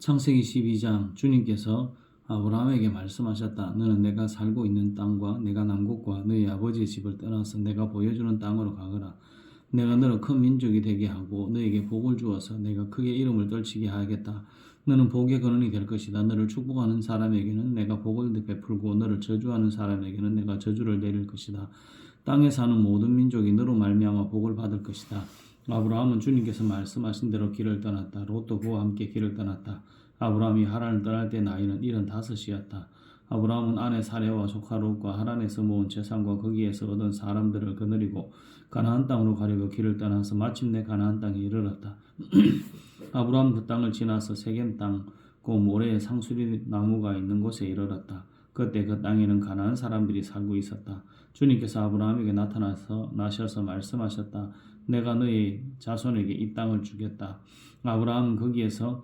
창세기 12장 주님께서 아브라함에게 말씀하셨다. 너는 내가 살고 있는 땅과 내가 난 곳과 너희 아버지의 집을 떠나서 내가 보여주는 땅으로 가거라. 내가 너를 큰 민족이 되게 하고 너에게 복을 주어서 내가 크게 이름을 떨치게 하겠다. 너는 복의 근원이 될 것이다. 너를 축복하는 사람에게는 내가 복을 베풀고 너를 저주하는 사람에게는 내가 저주를 내릴 것이다. 땅에 사는 모든 민족이 너로 말미암아 복을 받을 것이다. 아브라함은 주님께서 말씀하신 대로 길을 떠났다. 롯도 그와 함께 길을 떠났다. 아브라함이 하란을 떠날 때 나이는 일흔 다섯이었다. 아브라함은 아내 사레와 조카 롯과 하란에서 모은 재산과 거기에서 얻은 사람들을 거느리고 가나안 땅으로 가려고 길을 떠나서 마침내 가나안 땅에 이르렀다. 아브라함 그 땅을 지나서 세겜 땅, 그 모래에 상수리 나무가 있는 곳에 이르렀다. 그때 그 땅에는 가나안 사람들이 살고 있었다. 주님께서 아브라함에게 나타나서 나셔서 말씀하셨다. 내가 너희 자손에게 이 땅을 주겠다. 아브라함은 거기에서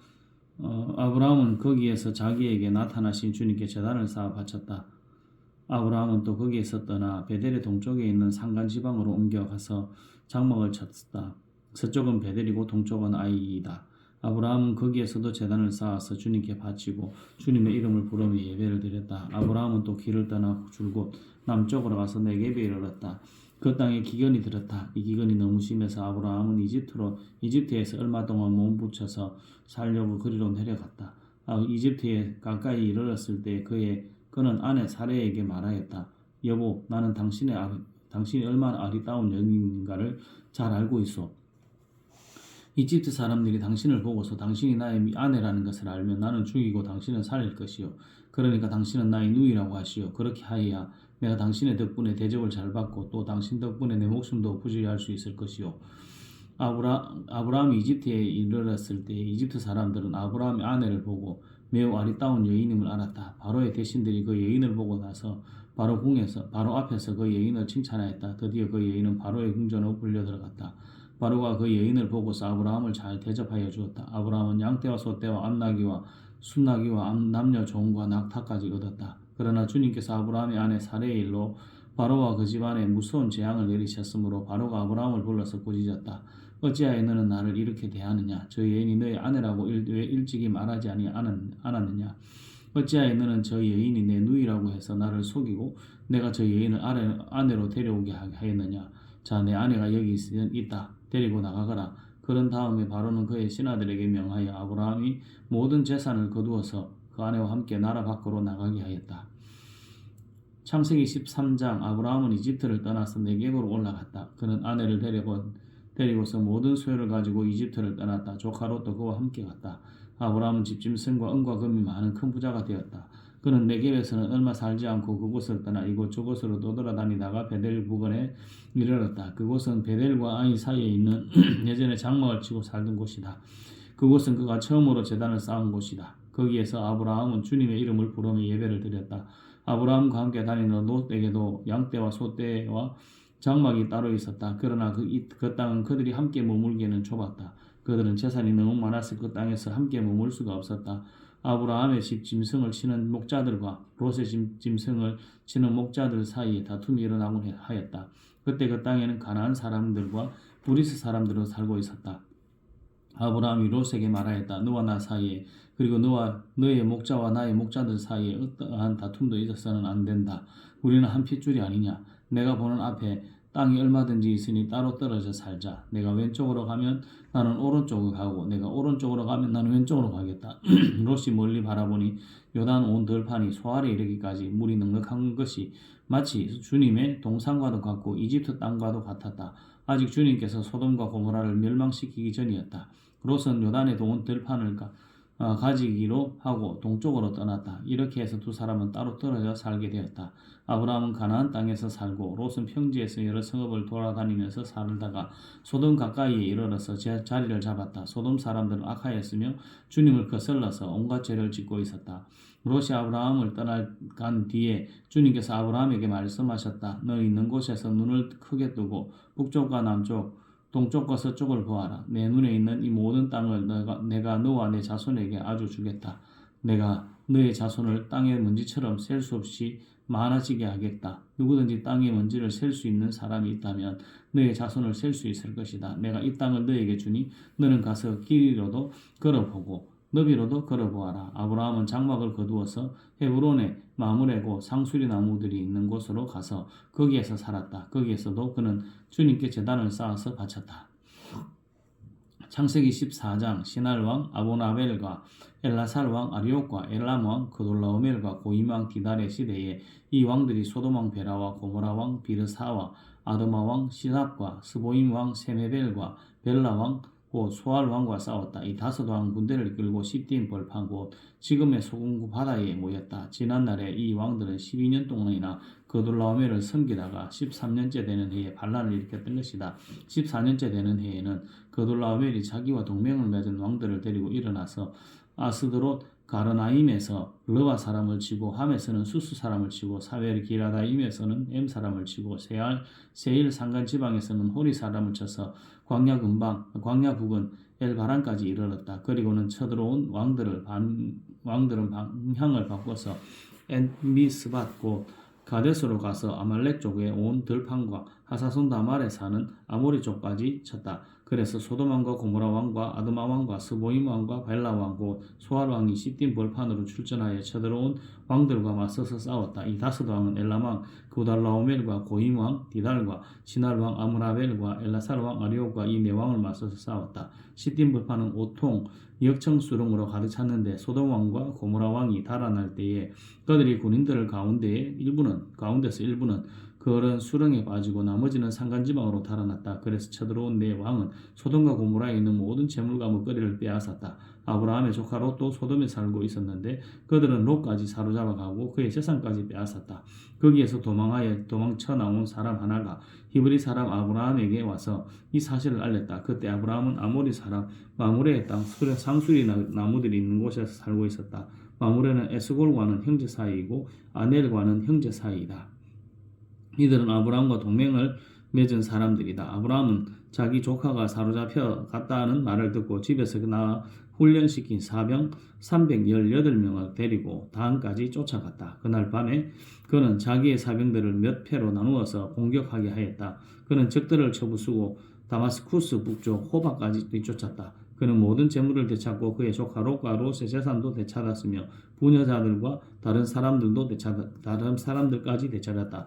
어, 아브라함은 거기에서 자기에게 나타나신 주님께 재단을 쌓아 바쳤다. 아브라함은 또 거기에서 떠나 베델의 동쪽에 있는 산간 지방으로 옮겨가서 장막을 쳤다. 서쪽은 베델이고 동쪽은 아이이다. 아브라함은 거기에서도 재단을 쌓아서 주님께 바치고 주님의 이름을 부르며 예배를 드렸다. 아브라함은 또 길을 떠나 줄곧 남쪽으로 가서 네겝에 이르렀다. 그 땅에 기근이 들었다. 이 기근이 너무 심해서 아브라함은 이집트로 이집트에서 얼마 동안 몸 붙여서 살려고 그리로 내려갔다. 아, 이집트에 가까이 이르렀을 때 그의 그는 아내 사레에게 말하였다. 여보, 나는 당신의 아리, 당신이 얼마나 아리따운 여인인가를 잘 알고 있어. 이집트 사람들이 당신을 보고서 당신이 나의 아내라는 것을 알면 나는 죽이고 당신은 살릴 것이요. 그러니까 당신은 나의 누이라고 하시오. 그렇게 하여야 내가 당신의 덕분에 대접을 잘 받고 또 당신 덕분에 내 목숨도 부지할 수 있을 것이요. 아브라, 아브라함이 이집트에 이르렀을 때 이집트 사람들은 아브라함의 아내를 보고 매우 아리따운 여인임을 알았다. 바로의 대신들이 그 여인을 보고 나서 바로 궁에서 바로 앞에서 그 여인을 칭찬하였다. 드디어 그 여인은 바로의 궁전으로 불려 들어갔다. 바로가 그 여인을 보고서 아브라함을 잘 대접하여 주었다. 아브라함은 양떼와 소떼와 암나기와 순나기와 남녀 종과 낙타까지 얻었다. 그러나 주님께서 아브라함의 아내 사레의 일로 바로와 그 집안에 무서운 재앙을 내리셨으므로 바로가 아브라함을 불러서 꾸짖었다. 어찌하여 너는 나를 이렇게 대하느냐? 저 여인이 너의 아내라고 왜 일찍이 말하지 않았느냐? 어찌하여 너는 저 여인이 내 누이라고 해서 나를 속이고 내가 저 여인을 아내로 데려오게 하였느냐? 자, 내 아내가 여기 있다. 데리고 나가거라. 그런 다음에 바로는 그의 신하들에게 명하여 아브라함이 모든 재산을 거두어서 그 아내와 함께 나라 밖으로 나가게 하였다. 창세기 13장 아브라함은 이집트를 떠나서 네겝으로 올라갔다. 그는 아내를 데리고 데리고서 모든 소유를 가지고 이집트를 떠났다. 조카 롯도 그와 함께 갔다. 아브라함은 집짐승과 은과 금이 많은 큰 부자가 되었다. 그는 네겝에서는 얼마 살지 않고 그곳을 떠나 이곳 저곳으로 떠돌아다니다가 베델 부근에 이르렀다. 그곳은 베델과 아이 사이에 있는 예전에 장막을 치고 살던 곳이다. 그곳은 그가 처음으로 재단을 쌓은 곳이다. 거기에서 아브라함은 주님의 이름을 부르며 예배를 드렸다. 아브라함과 함께 다니는 롯에게도 양떼와 소떼와 장막이 따로 있었다. 그러나 그, 그 땅은 그들이 함께 머물기에는 좁았다. 그들은 재산이 너무 많아서 그 땅에서 함께 머물 수가 없었다. 아브라함의 집 짐승을 치는 목자들과 롯의 짐승을 치는 목자들 사이에 다툼이 일어나곤 하였다. 그때 그 땅에는 가나안 사람들과 브리스 사람들로 살고 있었다. 아브라함이 롯에게 말하였다. 너와 나 사이에 그리고 너와 너의 목자와 나의 목자들 사이에 어떠한 다툼도 있어서는 안 된다. 우리는 한 핏줄이 아니냐. 내가 보는 앞에 땅이 얼마든지 있으니 따로 떨어져 살자. 내가 왼쪽으로 가면 나는 오른쪽으로 가고 내가 오른쪽으로 가면 나는 왼쪽으로 가겠다. 롯이 멀리 바라보니 요단 온 들판이 소알에 이르기까지 물이 넉넉한 것이 마치 주님의 동산과도 같고 이집트 땅과도 같았다. 아직 주님께서 소돔과 고모라를 멸망시키기 전이었다. 롯은 요단의 온 들판을 가, 어, 가지기로 하고 동쪽으로 떠났다. 이렇게 해서 두 사람은 따로 떨어져 살게 되었다. 아브라함은 가나안 땅에서 살고 롯은 평지에서 여러 성읍을 돌아다니면서 살다가 소돔 가까이에 이르러서 제 자리를 잡았다. 소돔 사람들은 악하였으며 주님을 거슬러서 온갖 죄를 짓고 있었다. 롯이 아브라함을 떠나간 뒤에 주님께서 아브라함에게 말씀하셨다. 너 있는 곳에서 눈을 크게 뜨고 북쪽과 남쪽 동쪽과 서쪽을 보아라. 내 눈에 있는 이 모든 땅을 내가, 내가 너와 내 자손에게 아주 주겠다. 내가 너의 자손을 땅의 먼지처럼 셀 수 없이 많아지게 하겠다. 누구든지 땅의 먼지를 셀 수 있는 사람이 있다면 너의 자손을 셀 수 있을 것이다. 내가 이 땅을 너에게 주니 너는 가서 길이로도 걸어보고 너비로도 걸어보아라. 아브라함은 장막을 거두어서 헤브론의 마므레고 상수리 나무들이 있는 곳으로 가서 거기에서 살았다. 거기에서도 그는 주님께 제단을 쌓아서 바쳤다. 창세기 14장 시날 왕 아보나벨과 엘라살 왕 아리옥과 엘람 왕 그돌라오멜과 고임 왕 디달의 시대에 이 왕들이 소돔 왕 베라와 고모라 왕 비르사와 아드마 왕 시납과 스보임 왕 세메벨과 벨라 왕 고 소알 왕과 싸웠다. 이 다섯 왕 군대를 이끌고 시딘 벌판 곳 지금의 소금구 바다에 모였다. 지난날에 이 왕들은 12년 동안이나 그돌라오멜을 섬기다가 13년째 되는 해에 반란을 일으켰던 것이다. 14년째 되는 해에는 그돌라오멜이 자기와 동맹을 맺은 왕들을 데리고 일어나서 아스드롯 가르나임에서 르바 사람을 치고 함에서는 수수 사람을 치고 사벨 기라다임에서는 엠 사람을 치고 세알 세일 산간 지방에서는 호리 사람을 쳐서 광야 근방 광야 북은 엘바란까지 이르렀다. 그리고는 쳐들어온 왕들을 반 왕들은 방향을 바꿔서 엔미스밭 곧 가데스로 가서 아말렉 쪽에 온 들판과 하사손 다말에 사는 아모리 쪽까지 쳤다. 그래서 소돔 왕과 고모라 왕과 아드마 왕과 스보임 왕과 벨라 왕곧 소알 왕이 시딘 벌판으로 출전하여 쳐들어온 왕들과 맞서서 싸웠다. 이 다섯 왕은 엘람 왕 구달라오멜과 고임 왕 디달과 시날 왕 아므라벨과 엘라살 왕 아리옥과 이 네 왕을 맞서서 싸웠다. 시딘 벌판은 오통 역청 수렁으로 가득 찼는데 소돔 왕과 고모라 왕이 달아날 때에 그들이 군인들을 가운데에 일부는 가운데서 일부는 그런 수렁에 빠지고 나머지는 산간지방으로 달아났다. 그래서 쳐들어온 네 왕은 소돔과 고모라에 있는 모든 재물과 먹거리를 빼앗았다. 아브라함의 조카 롯도 소돔에 살고 있었는데 그들은 롯까지 사로잡아가고 그의 재산까지 빼앗았다. 거기에서 도망하여 도망쳐 나온 사람 하나가 히브리 사람 아브라함에게 와서 이 사실을 알렸다. 그때 아브라함은 아모리 사람 마무레의 땅 상수리 나무들이 있는 곳에서 살고 있었다. 마무레는 에스골과는 형제 사이이고 아넬과는 형제 사이이다. 이들은 아브라함과 동맹을 맺은 사람들이다. 아브라함은 자기 조카가 사로잡혀 갔다는 말을 듣고 집에서 나 훈련시킨 사병 318명을 데리고 다음까지 쫓아갔다. 그날 밤에 그는 자기의 사병들을 몇 패로 나누어서 공격하게 하였다. 그는 적들을 쳐부수고 다마스쿠스 북쪽 호바까지 뒤쫓았다. 그는 모든 재물을 되찾고 그의 조카 롯의 재산도 되찾았으며 부녀자들과 다른 사람들도 되찾 다른 사람들까지 되찾았다.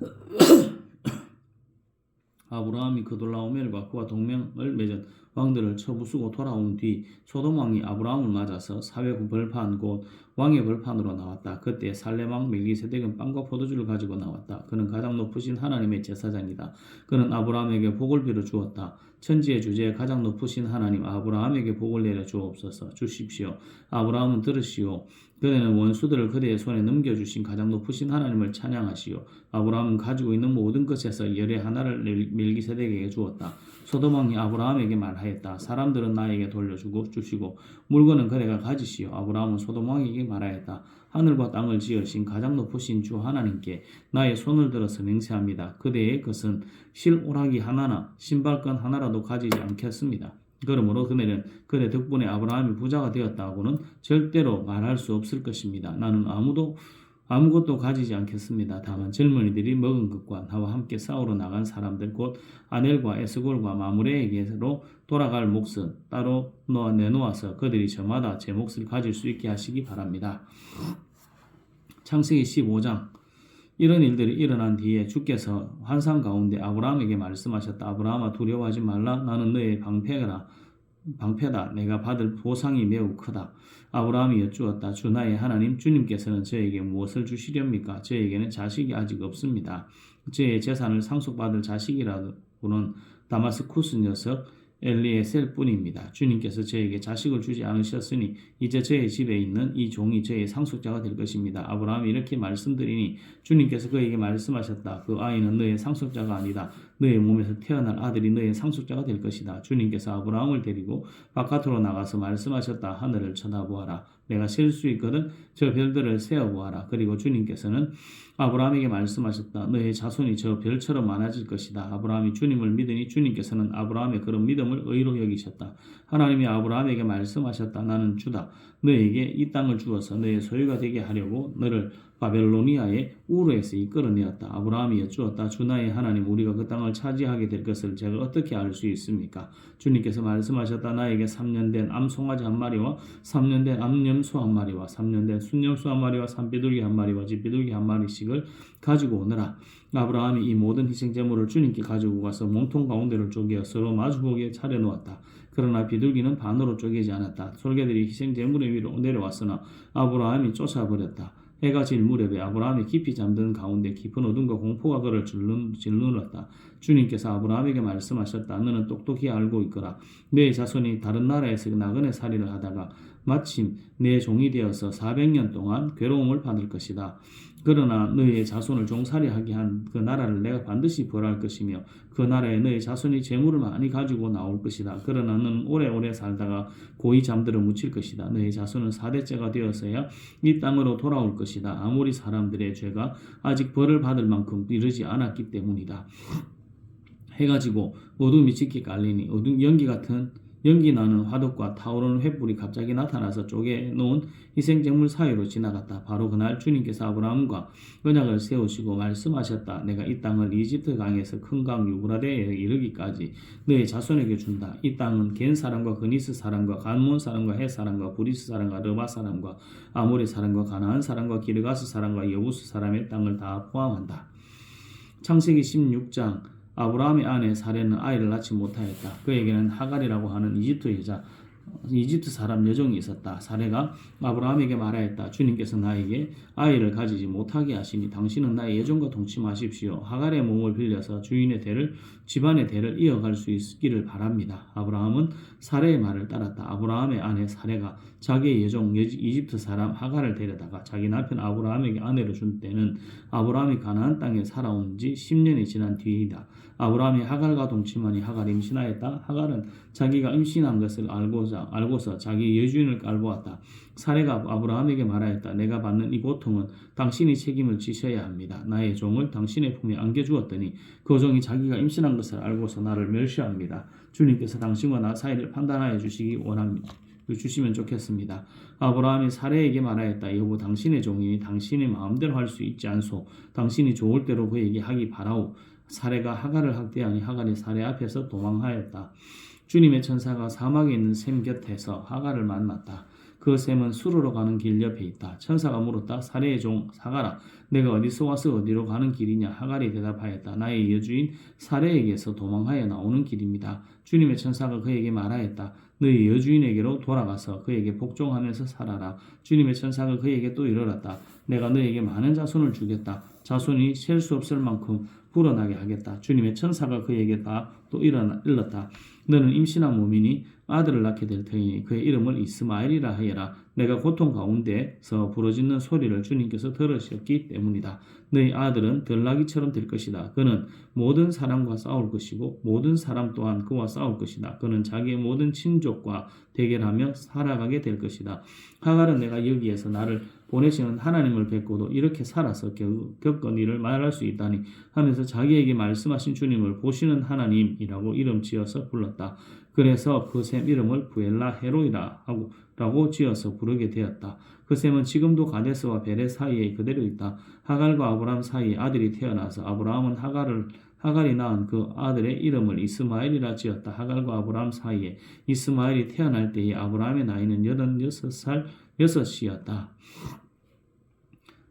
아브라함이 그돌라오멜과 그와 동맹을 맺은 왕들을 쳐부수고 돌아온 뒤 소돔 왕이 아브라함을 맞아서 사회 벌판 곧 왕의 벌판으로 나왔다. 그때 살렘 왕 멜기세덱은 빵과 포도주를 가지고 나왔다. 그는 가장 높으신 하나님의 제사장이다. 그는 아브라함에게 복을 빌어 주었다. 천지의 주제에 가장 높으신 하나님 아브라함에게 복을 내려 주옵소서 주십시오. 아브라함은 들으시오. 그대는 원수들을 그대의 손에 넘겨주신 가장 높으신 하나님을 찬양하시오. 아브라함은 가지고 있는 모든 것에서 열의 하나를 멜기세덱에게 주었다. 소돔왕이 아브라함에게 말하였다. 사람들은 나에게 돌려주고 주시고 물건은 그대가 가지시오. 아브라함은 소돔왕에게 말하였다. 하늘과 땅을 지으신 가장 높으신 주 하나님께 나의 손을 들어서 맹세합니다. 그대의 것은 실오라기 하나나 신발끈 하나라도 가지지 않겠습니다. 그러므로 그네는 그대 덕분에 아브라함이 부자가 되었다고는 절대로 말할 수 없을 것입니다. 나는 아무도 아무것도 가지지 않겠습니다. 다만 젊은이들이 먹은 것과 나와 함께 싸우러 나간 사람들 곧 아넬과 에스골과 마무레에게로 돌아갈 몫은 따로 놓아 내놓아서 그들이 저마다 제 몫을 가질 수 있게 하시기 바랍니다. 창세기 15장 이런 일들이 일어난 뒤에 주께서 환상 가운데 아브라함에게 말씀하셨다. 아브라함아 두려워하지 말라. 나는 너의 방패라. 방패다. 내가 받을 보상이 매우 크다. 아브라함이 여쭈었다. 주 나의 하나님 주님께서는 저에게 무엇을 주시렵니까? 저에게는 자식이 아직 없습니다. 저의 재산을 상속받을 자식이라고는 다마스쿠스 녀석 엘리에셀 뿐입니다. 주님께서 저에게 자식을 주지 않으셨으니 이제 저의 집에 있는 이 종이 저의 상속자가 될 것입니다. 아브라함이 이렇게 말씀드리니 주님께서 그에게 말씀하셨다. 그 아이는 너의 상속자가 아니다. 너의 몸에서 태어날 아들이 너의 상속자가 될 것이다. 주님께서 아브라함을 데리고 바깥으로 나가서 말씀하셨다. 하늘을 쳐다보아라. 내가 셀 수 있거든 저 별들을 세어보아라. 그리고 주님께서는 아브라함에게 말씀하셨다. 너의 자손이 저 별처럼 많아질 것이다. 아브라함이 주님을 믿으니 주님께서는 아브라함의 그런 믿음을 의로 여기셨다. 하나님이 아브라함에게 말씀하셨다. 나는 주다. 너에게 이 땅을 주어서 너의 소유가 되게 하려고 너를 바벨로니아의 우르에서 이끌어내었다. 아브라함이 여쭈었다. 주나의 하나님 우리가 그 땅을 차지하게 될 것을 제가 어떻게 알 수 있습니까? 주님께서 말씀하셨다. 나에게 3년 된 암송아지 한 마리와 3년 된 암염소 한 마리와 3년 된 순염소 한 마리와 산비둘기 한 마리와 집비둘기 한 마리씩을 가지고 오너라. 아브라함이 이 모든 희생 제물을 주님께 가지고 가서 몸통 가운데를 쪼개어 서로 마주보게 차려 놓았다. 그러나 비둘기는 반으로 쪼개지 않았다. 솔개들이 희생 제물 위로 내려왔으나 아브라함이 쫓아버렸다. 해가 질 무렵에 아브라함이 깊이 잠든 가운데 깊은 어둠과 공포가 그를 질르렀다. 주님께서 아브라함에게 말씀하셨다. 너는 똑똑히 알고 있거라. 내 자손이 다른 나라에서 나그네 살이를 하다가 마침 내 종이 되어서 400년 동안 괴로움을 받을 것이다. 그러나 너희의 자손을 종살이하게 한 그 나라를 내가 반드시 벌할 것이며 그 나라에 너희 자손이 재물을 많이 가지고 나올 것이다. 그러나 너는 오래오래 살다가 고이 잠들어 묻힐 것이다. 너희 자손은 사대째가 되어서야 이 땅으로 돌아올 것이다. 아무리 사람들의 죄가 아직 벌을 받을 만큼 이르지 않았기 때문이다. 해가 지고 어둠이 짙게 깔리니 어둠 연기 같은 연기 나는 화덕과 타오르는 횃불이 갑자기 나타나서 쪼개 놓은 희생제물 사이로 지나갔다. 바로 그날 주님께서 아브라함과 언약을 세우시고 말씀하셨다. 내가 이 땅을 이집트 강에서 큰 강 유브라데에 이르기까지 너의 자손에게 준다. 이 땅은 겐 사람과 그니스 사람과 간몬 사람과 해 사람과 브리스 사람과 르바 사람과 아모리 사람과 가나안 사람과 기르가스 사람과 여부스 사람의 땅을 다 포함한다. 창세기 16장 아브라함의 아내 사례는 아이를 낳지 못하였다. 그에게는 하갈이라고 하는 이집트 여자, 이집트 사람 여종이 있었다. 사례가 아브라함에게 말하였다. 주님께서 나에게 아이를 가지지 못하게 하시니 당신은 나의 여종과 동침하십시오. 하갈의 몸을 빌려서 주인의 대를 집안의 대를 이어갈 수 있기를 바랍니다. 아브라함은 사례의 말을 따랐다. 아브라함의 아내 사례가 자기의 여종 이집트 사람 하갈을 데려다가 자기 남편 아브라함에게 아내로 준 때는 아브라함이 가나안 땅에 살아온 지 10년이 지난 뒤이다. 아브라함이 하갈과 동침하니 하갈이 임신하였다. 하갈은 자기가 임신한 것을 알고서, 알고서 자기 여주인을 깔보았다. 사례가 아브라함에게 말하였다. 내가 받는 이 고통은 당신이 책임을 지셔야 합니다. 나의 종을 당신의 품에 안겨주었더니 그 종이 자기가 임신한 것을 알고서 나를 멸시합니다. 주님께서 당신과 나 사이를 판단하여 주시기 원합니다. 주시면 좋겠습니다. 아브라함이 사례에게 말하였다. 여보 당신의 종이니 당신의 마음대로 할 수 있지 않소. 당신이 좋을 대로 그에게 하기 바라오. 사례가 하갈을 학대하니 하갈이 사례 앞에서 도망하였다. 주님의 천사가 사막에 있는 샘 곁에서 하갈을 만났다. 그 샘은 수르로 가는 길 옆에 있다. 천사가 물었다. 사례의 종 사가라. 내가 어디서 와서 어디로 가는 길이냐? 하갈이 대답하였다. 나의 여주인 사례에게서 도망하여 나오는 길입니다. 주님의 천사가 그에게 말하였다. 너희 여주인에게로 돌아가서 그에게 복종하면서 살아라. 주님의 천사가 그에게 또 이르렀다. 내가 너에게 많은 자손을 주겠다. 자손이 셀 수 없을 만큼 불어나게 하겠다. 주님의 천사가 그에게 다 또 일렀다. 너는 임신한 몸이니 아들을 낳게 될 터이니 그의 이름을 이스마엘이라 하여라. 내가 고통 가운데서 부러지는 소리를 주님께서 들으셨기 때문이다. 너희 아들은 들나귀처럼 될 것이다. 그는 모든 사람과 싸울 것이고 모든 사람 또한 그와 싸울 것이다. 그는 자기의 모든 친족과 대결하며 살아가게 될 것이다. 하갈은 내가 여기에서 나를 보내시는 하나님을 뵙고도 이렇게 살아서 겪은 일을 말할 수 있다니 하면서 자기에게 말씀하신 주님을 보시는 하나님이라고 이름 지어서 불렀다. 그래서 그샘 이름을 부엘라 헤로이라 하고 라고 지어서 부르게 되었다. 그 샘은 지금도 가데스와 베레 사이에 그대로 있다. 하갈과 아브라함 사이에 아들이 태어나서 아브라함은 하갈을 하갈이 낳은 그 아들의 이름을 이스마엘이라 지었다. 하갈과 아브라함 사이에 이스마엘이 태어날 때에 아브라함의 나이는 86살 6이었다.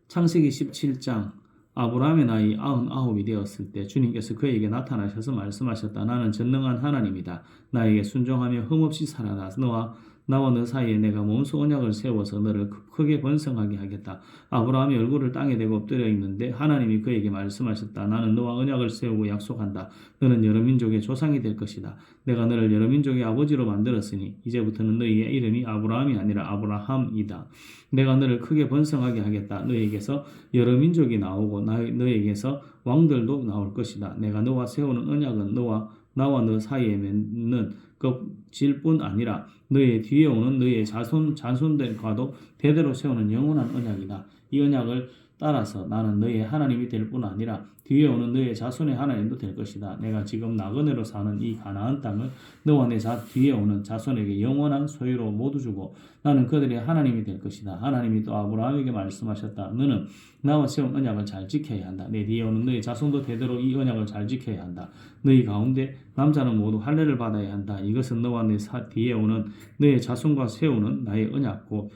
창세기 17장 아브라함의 나이 99이 되었을 때 주님께서 그에게 나타나셔서 말씀하셨다. 나는 전능한 하나님이다. 나에게 순종하며 흠없이 살아라. 너와 나와 너 사이에 내가 몸소 언약을 세워서 너를 크게 번성하게 하겠다. 아브라함이 얼굴을 땅에 대고 엎드려 있는데 하나님이 그에게 말씀하셨다. 나는 너와 언약을 세우고 약속한다. 너는 여러 민족의 조상이 될 것이다. 내가 너를 여러 민족의 아버지로 만들었으니 이제부터는 너희의 이름이 아브라함이 아니라 아브라함이다. 내가 너를 크게 번성하게 하겠다. 너에게서 여러 민족이 나오고 너에게서 왕들도 나올 것이다. 내가 너와 세우는 언약은 너와 나와 너 사이에 맺는 것질뿐 아니라 너의 뒤에 오는 너의 자손 자손들과도 대대로 세우는 영원한 언약이다. 이 언약을 따라서 나는 너의 하나님이 될 뿐 아니라 뒤에 오는 너의 자손의 하나님도 될 것이다. 내가 지금 나그네로 사는 이 가나안 땅을 너와 내 자 뒤에 오는 자손에게 영원한 소유로 모두 주고 나는 그들의 하나님이 될 것이다. 하나님이 또 아브라함에게 말씀하셨다. 너는 나와 세운 언약을 잘 지켜야 한다. 내 뒤에 오는 너의 자손도 대대로 이 언약을 잘 지켜야 한다. 너희 가운데 남자는 모두 할례를 받아야 한다. 이것은 너와 내 사, 뒤에 오는 너의 자손과 세우는 나의 언약고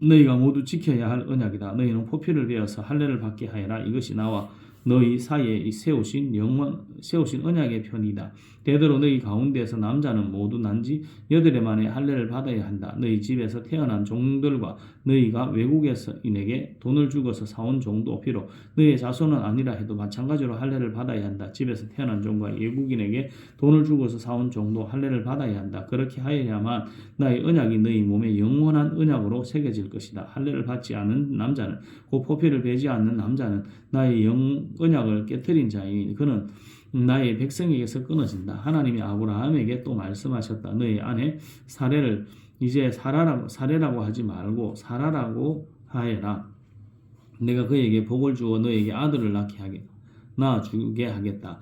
너희가 모두 지켜야 할 언약이다. 너희는 포피를 베어서 할례를 받게 하여라. 이것이 나와 너희 사이에 세우신 영원 세우신 언약의 편이다. 대대로 너희 가운데서 남자는 모두 난지 여덟해 만에 할례를 받아야 한다. 너희 집에서 태어난 종들과 너희가 외국에서 인에게 돈을 주고서 사온 종도 비록 너희의 자손은 아니라 해도 마찬가지로 할례를 받아야 한다. 집에서 태어난 종과 외국인에게 돈을 주고서 사온 종도 할례를 받아야 한다. 그렇게 하여야만 나의 언약이 너희 몸에 영원한 언약으로 새겨질 것이다. 할례를 받지 않은 남자는 곧 포피를 베지 않는 남자는 나의 영 언약을 깨뜨린 자이니 그는 나의 백성에게서 끊어진다. 하나님이 아브라함에게 또 말씀하셨다. 너의 아내 사례를 이제 사라라고 사례라고 하지 말고 사라라고 하여라. 내가 그에게 복을 주어 너에게 아들을 낳게 하겠 낳아 주게 하겠다.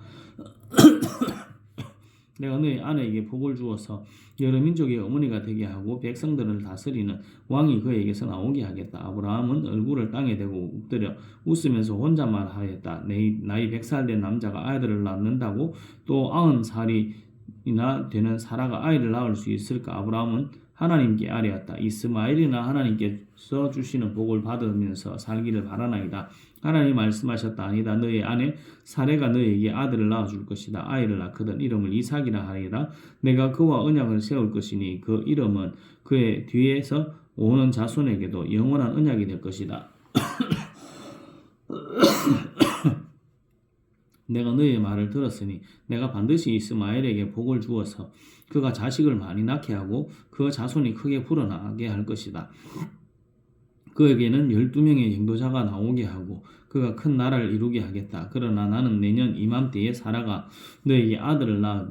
내가 너희 아내에게 복을 주어서 여러 민족의 어머니가 되게 하고 백성들을 다스리는 왕이 그에게서 나오게 하겠다. 아브라함은 얼굴을 땅에 대고 엎드려 웃으면서 혼잣말 하였다. 나이 백살 된 남자가 아이들을 낳는다고 또 아흔 살이나 되는 사라가 아이를 낳을 수 있을까? 아브라함은 하나님께 아뢰었다. 이스마엘이나 하나님께서 주시는 복을 받으면서 살기를 바라나이다. 하나님 말씀하셨다. 아니다. 너의 아내 사례가 너에게 아들을 낳아줄 것이다. 아이를 낳거든 이름을 이삭이라 하리라. 내가 그와 언약을 세울 것이니 그 이름은 그의 뒤에서 오는 자손에게도 영원한 언약이 될 것이다. 내가 너의 말을 들었으니 내가 반드시 이스마엘에게 복을 주어서 그가 자식을 많이 낳게 하고 그 자손이 크게 불어나게 할 것이다. 그에게는 열두 명의 인도자가 나오게 하고 그가 큰 나라를 이루게 하겠다. 그러나 나는 내년 이맘때에 사라가 너에게 아들을 낳아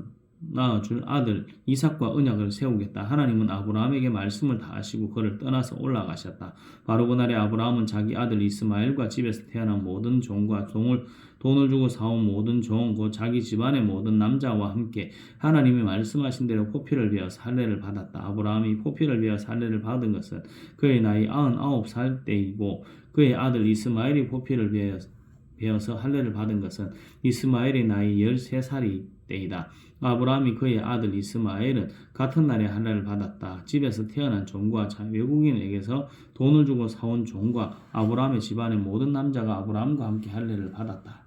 낳아줄 아들 이삭과 언약을 세우겠다. 하나님은 아브라함에게 말씀을 다 하시고 그를 떠나서 올라가셨다. 바로 그날에 아브라함은 자기 아들 이스마엘과 집에서 태어난 모든 종과 종을 돈을 주고 사온 모든 종, 곧 자기 집안의 모든 남자와 함께 하나님이 말씀하신 대로 포피를 베어 살례를 받았다. 아브라함이 포피를 베어 살례를 받은 것은 그의 나이 99살 때이고 그의 아들 이스마엘이 포피를 베어 베어서 할례를 받은 것은 이스마엘의 나이 13살이 때이다. 아브라함이 그의 아들 이스마엘은 같은 날에 할례를 받았다. 집에서 태어난 종과 외국인에게서 돈을 주고 사온 종과 아브라함의 집안의 모든 남자가 아브라함과 함께 할례를 받았다.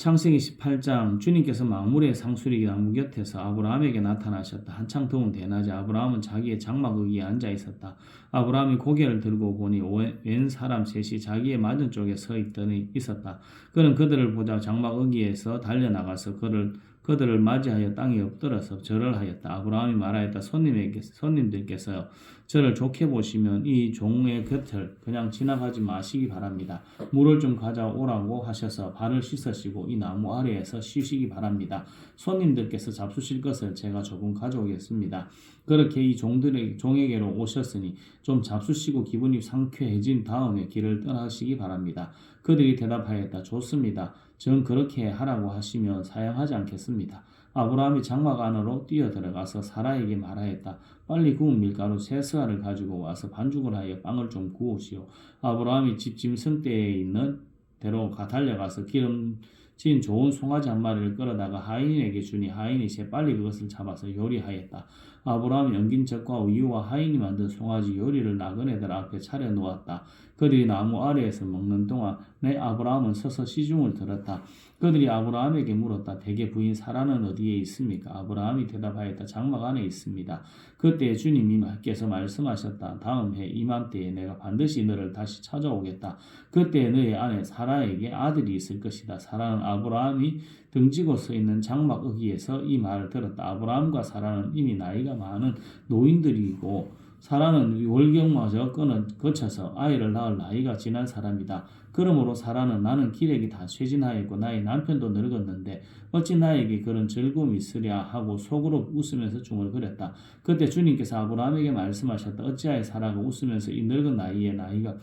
창세기 18장 주님께서 망물의 상수리기 나무 곁에서 아브라함에게 나타나셨다. 한창 더운 대낮에 아브라함은 자기의 장막 의기에 앉아 있었다. 아브라함이 고개를 들고 보니 웬 사람 셋이 자기의 맞은 쪽에 서 있더니 있었다. 그는 그들을 보자 장막 의기에서 달려나가서 그를 그들을 맞이하여 땅에 엎드려서 절을 하였다. 아브라함이 말하였다. 손님에게 손님들께서 저를 좋게 보시면 이 종의 곁을 그냥 지나가지 마시기 바랍니다. 물을 좀 가져오라고 하셔서 발을 씻으시고 이 나무 아래에서 쉬시기 바랍니다. 손님들께서 잡수실 것을 제가 조금 가져오겠습니다. 그렇게 이 종들의 종에게로 오셨으니 좀 잡수시고 기분이 상쾌해진 다음에 길을 떠나시기 바랍니다. 그들이 대답하였다. 좋습니다. 전 그렇게 하라고 하시면 사양하지 않겠습니다. 아브라함이 장막 안으로 뛰어 들어가서 사라에게 말하였다. 빨리 구운 밀가루 세 스가를 가지고 와서 반죽을 하여 빵을 좀 구우시오. 아브라함이 집 짐승대에 있는 대로 달려가서 기름진 좋은 송아지 한 마리를 끌어다가 하인에게 주니 하인이 재빨리 그것을 잡아서 요리하였다. 아브라함이 연긴 젖과 우유와 하인이 만든 송아지 요리를 나그네들 앞에 차려 놓았다. 그들이 나무 아래에서 먹는 동안 내 아브라함은 서서 시중을 들었다. 그들이 아브라함에게 물었다. 대개 부인 사라는 어디에 있습니까? 아브라함이 대답하였다. 장막 안에 있습니다. 그때 주님이께서 말씀하셨다. 다음 해 이맘때에 내가 반드시 너를 다시 찾아오겠다. 그때 너의 아내 사라에게 아들이 있을 것이다. 사라는 아브라함이 등지고 서 있는 장막 어기에서 이 말을 들었다. 아브라함과 사라는 이미 나이가 많은 노인들이고 사라는 월경마저 끊어 거쳐서 아이를 낳을 나이가 지난 사람이다. 그러므로 사라는 나는 기력이 다 쇠진하였고 나의 남편도 늙었는데 어찌 나에게 그런 즐거움이 있으랴 하고 속으로 웃으면서 중얼거렸다. 그때 주님께서 아브라함에게 말씀하셨다. 어찌하여 사라가 웃으면서 이 늙은 나이에 나이가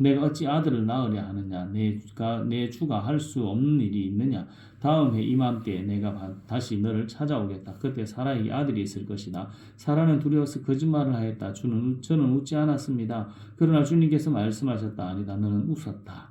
내가 어찌 아들을 낳으려 하느냐? 내가 내 주가 할 수 없는 일이 있느냐? 다음 해 이맘때에 내가 바- 다시 너를 찾아오겠다. 그때 사라에게 아들이 있을 것이다. 사라는 두려워서 거짓말을 하였다. 주는 저는 웃지 않았습니다. 그러나 주님께서 말씀하셨다. 아니다. 너는 웃었다.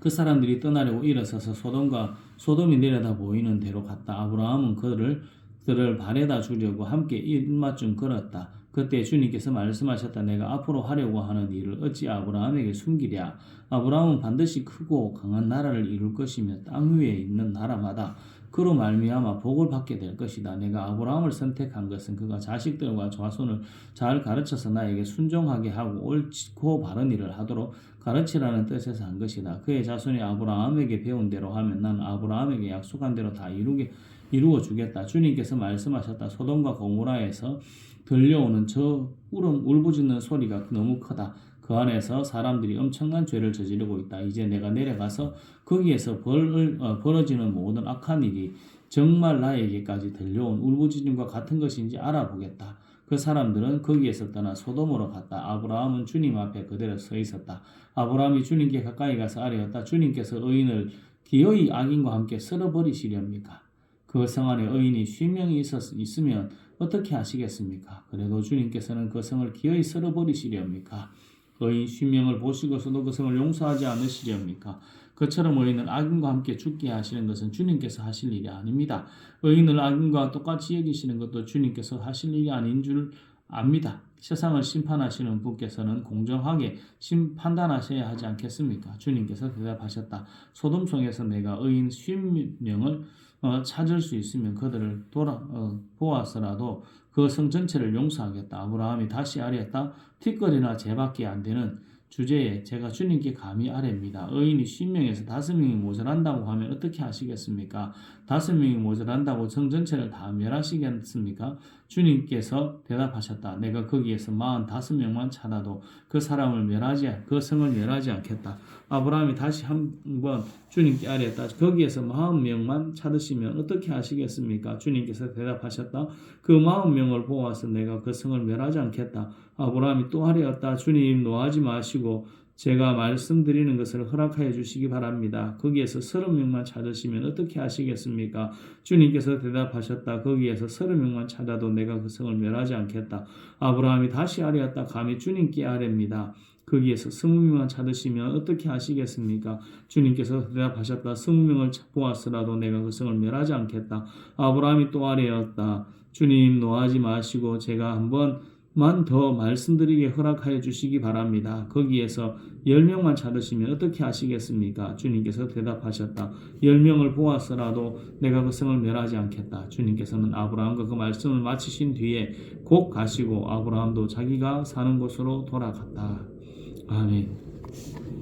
그 사람들이 떠나려고 일어서서 소돔과 소돔이 내려다 보이는 대로 갔다. 아브라함은 그를 그를 바래다 주려고 함께 일마쯤 걸었다. 그때 주님께서 말씀하셨다. 내가 앞으로 하려고 하는 일을 어찌 아브라함에게 숨기랴. 아브라함은 반드시 크고 강한 나라를 이룰 것이며 땅 위에 있는 나라마다 그로 말미암아 복을 받게 될 것이다. 내가 아브라함을 선택한 것은 그가 자식들과 자손을 잘 가르쳐서 나에게 순종하게 하고 옳고 바른 일을 하도록 가르치라는 뜻에서 한 것이다. 그의 자손이 아브라함에게 배운 대로 하면 난 아브라함에게 약속한 대로 다 이루게 이루어 주겠다. 주님께서 말씀하셨다. 소돔과 고모라에서 들려오는 저 울음 울부짖는 소리가 너무 크다. 그 안에서 사람들이 엄청난 죄를 저지르고 있다. 이제 내가 내려가서 거기에서 벌, 어, 벌어지는 모든 악한 일이 정말 나에게까지 들려온 울부짖음과 같은 것인지 알아보겠다. 그 사람들은 거기에서 떠나 소돔으로 갔다. 아브라함은 주님 앞에 그대로 서 있었다. 아브라함이 주님께 가까이 가서 아뢰었다. 주님께서 의인을 기어이 악인과 함께 쓸어버리시렵니까? 그 성 안에 의인이 쉰명이 있으면 어떻게 하시겠습니까? 그래도 주님께서는 그 성을 기어이 쓸어버리시렵니까? 의인 쉰명을 보시고서도 그 성을 용서하지 않으시렵니까? 그처럼 의인을 악인과 함께 죽게 하시는 것은 주님께서 하실 일이 아닙니다. 의인을 악인과 똑같이 여기시는 것도 주님께서 하실 일이 아닌 줄 압니다. 세상을 심판하시는 분께서는 공정하게 심 판단하셔야 하지 않겠습니까? 주님께서 대답하셨다. 소돔성에서 내가 의인 쉰명을 어, 찾을 수 있으면 그들을 돌아 어, 보아서라도 그 성 전체를 용서하겠다. 아브라함이 다시 아뢰었다. 티끌이나 재밖에 안 되는 주제에 제가 주님께 감히 아뢰입니다. 의인이 10명에서 5명이 모자란다고 하면 어떻게 하시겠습니까? 5명이 모자란다고 성 전체를 다 멸하시겠습니까? 주님께서 대답하셨다. 내가 거기에서 45명만 찾아도 그 사람을 멸하지, 그 성을 멸하지 않겠다. 아브라함이 다시 한번 주님께 아뢰었다. 거기에서 40명만 찾으시면 어떻게 하시겠습니까? 주님께서 대답하셨다. 그 40명을 보아서 내가 그 성을 멸하지 않겠다. 아브라함이 또 아뢰었다. 주님 노하지 마시고 제가 말씀드리는 것을 허락하여 주시기 바랍니다. 거기에서 서른 명만 찾으시면 어떻게 하시겠습니까? 주님께서 대답하셨다. 거기에서 서른 명만 찾아도 내가 그 성을 멸하지 않겠다. 아브라함이 다시 아뢰었다. 감히 주님께 아뢰입니다. 거기에서 스무 명만 찾으시면 어떻게 하시겠습니까? 주님께서 대답하셨다. 스무 명을 보았으라도 내가 그 성을 멸하지 않겠다. 아브라함이 또 아뢰었다. 주님 노하지 마시고 제가 한번 만더 말씀드리게 허락하여 주시기 바랍니다. 거기에서 열 명만 찾으시면 어떻게 하시겠습니까? 주님께서 대답하셨다. 열 명을 보았으라도 내가 그 성을 멸하지 않겠다. 주님께서는 아브라함과 그 말씀을 마치신 뒤에 곧 가시고 아브라함도 자기가 사는 곳으로 돌아갔다. 아멘.